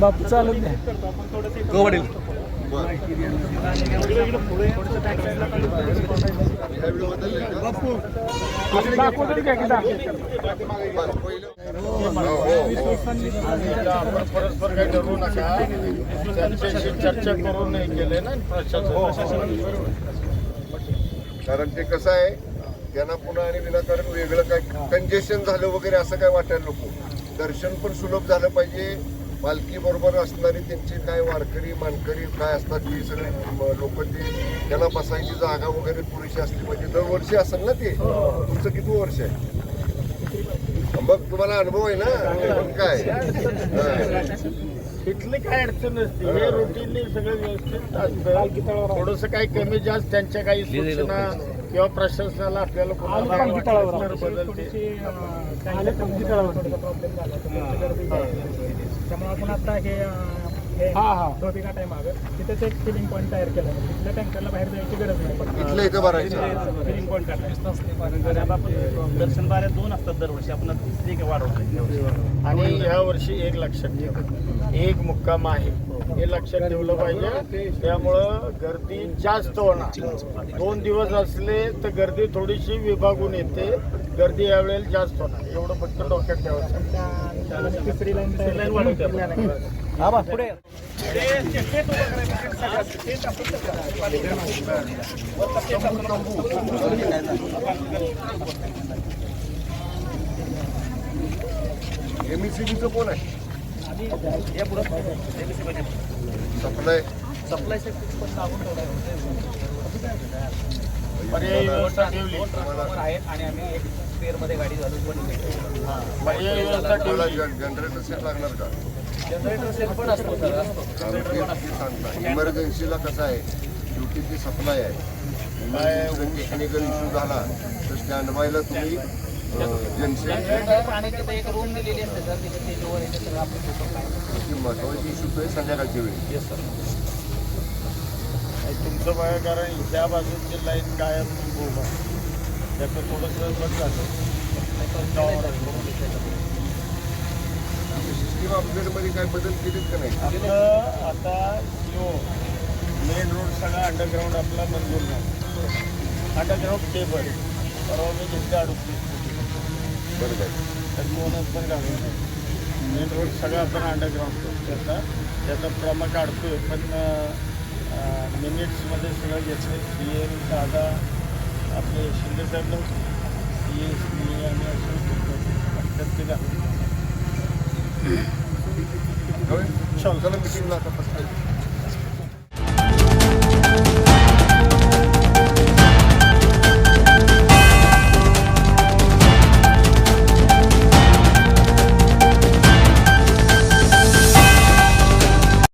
बापू चालत नाही. काय परस्पर काही ठरवू नका त्यांच्याशी चर्चा करून केले ना प्रशासन कारण ते कसं आहे त्यांना पुन्हा आणि विनाकारण वेगळं काय कंजेशन झालं वगैरे असं काय वाटायला नको. दर्शन पण सुलभ झालं पाहिजे. पालखी बरोबर असणारी त्यांची काय वारकरी मानकरी काय असतात ती सगळी लोक ते त्यांना बसायची जागा वगैरे पुरेशी असली पाहिजे. दरवर्षी असेल ना ते? तुमचं किती वर्ष आहे? मग तुम्हाला अनुभव आहे ना? मग काय? तिथली इथली काय अडचण नसते. हे रुटीनली सगळं व्यवस्थित असतं. थोडस काही कमी जास्त त्यांच्या काही सूचना किंवा प्रशासनाला आपल्याला. त्यामुळे आपण आता हे धोबिघाट आहे मागं. तिथेच एक फिलिंग पॉईंट तयार केला. तिथल्या टँकरला बाहेर जायची गरज नाही. इथलं इथं भरायचं. पॉईंट काढला दर्शन बाऱ्या दोन असतात दरवर्षी. आपण तिसरी एक वाढवतो आणि ह्या वर्षी एक लक्षात ठेवा. एक मुक्काम आहे. हे लक्षात ठेवलं पाहिजे. त्यामुळं गर्दी जास्त होणार. दोन दिवस असले तर गर्दी थोडीशी विभागून येते. गर्दी यावेळेला जास्त होणार. एवढं फक्त डोक्यात ठेवायचं. तिसरी लाईन तिसरी line वाढवते आपण. हा बा पुढे एमईसीबीचं कोण आहे? सप्लाय सप्लाय पर्यायी व्यवस्था ठेवली. आहेत आणि आम्ही एक स्पेअरमध्ये गाडी घालून पण जनरेटर सेट लागणार का? जनरेटर सेट पण असतो सर असतो. इमर्जन्सीला कसं आहे ड्युटीची सप्लाय आहे. टेक्निकल इश्यू झाला तर स्टँड बायला तुम्ही. महत्वाची इश्यू तो आहे संध्याकाळच्या वेळी. तुमचं बघा कारण त्या बाजूची लाईन कायम. त्याचं थोडंसं बंद झालं सिस्टीम अपग्रेडमध्ये काय बदल केलेत का नाही? आपलं आता जो मेन रोड सगळा अंडरग्राऊंड आपला मंजूर झाला. अंडरग्राऊंड केबल परवा मी घेतले अडुसतीस बरोबर तर दोनच पण घालून मेन रोड सगळा आपण अंडरग्राऊंड करतो त्याचा त्याचा क्रम काढतोय पण मिनिट्समध्ये सगळं घेतलं सी एम दादा आपले शिंदे साहेब सी एस मी आणि असं तर ते घालून चला मिटिंगला आता